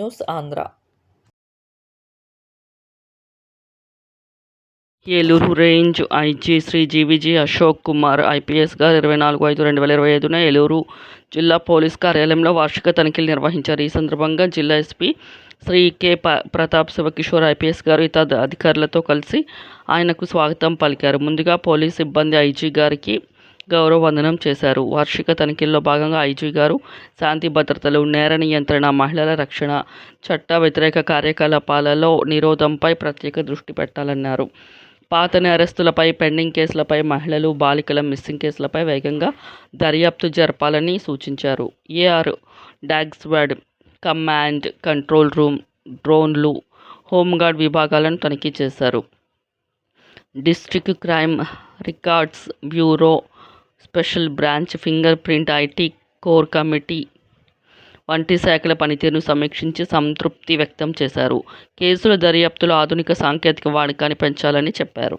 News Andhra Eluru range IG Shri G V G Ashok Kumar IPS గారు ఇరవై నాలుగు ఐదు రెండు వేల ఇరవై ఐదున ఏలూరు జిల్లా పోలీస్ కార్యాలయంలో వార్షిక తనిఖీలు నిర్వహించారు. ఈ సందర్భంగా జిల్లా SP Shri K. Pratap Sivakishore IPS గారు ఇతర అధికారులతో కలిసి ఆయనకు స్వాగతం పలికారు. ముందుగా పోలీస్ సిబ్బంది ఐజీ గారికి గౌరవ వందనం చేశారు. వార్షిక తనిఖీల్లో భాగంగా ఐజీ గారు శాంతి భద్రతలు, నేర నియంత్రణ, మహిళల రక్షణ, చట్ట వ్యతిరేక కార్యకలాపాలలో నిరోధంపై ప్రత్యేక దృష్టి పెట్టాలన్నారు. పాత నేరస్తులపై పెండింగ్ కేసులపై, మహిళలు, బాలికల మిస్సింగ్ కేసులపై వేగంగా దర్యాప్తు జరపాలని సూచించారు. AR dog squad, command control room, డ్రోన్లు, హోంగార్డ్ విభాగాలను తనిఖీ చేశారు. District crime records bureau, special branch, finger print, IT core committee వంటి శాఖల పనితీరును సమీక్షించి సంతృప్తి వ్యక్తం చేశారు. కేసుల దర్యాప్తులో ఆధునిక సాంకేతిక వాడకాన్ని పెంచాలని చెప్పారు.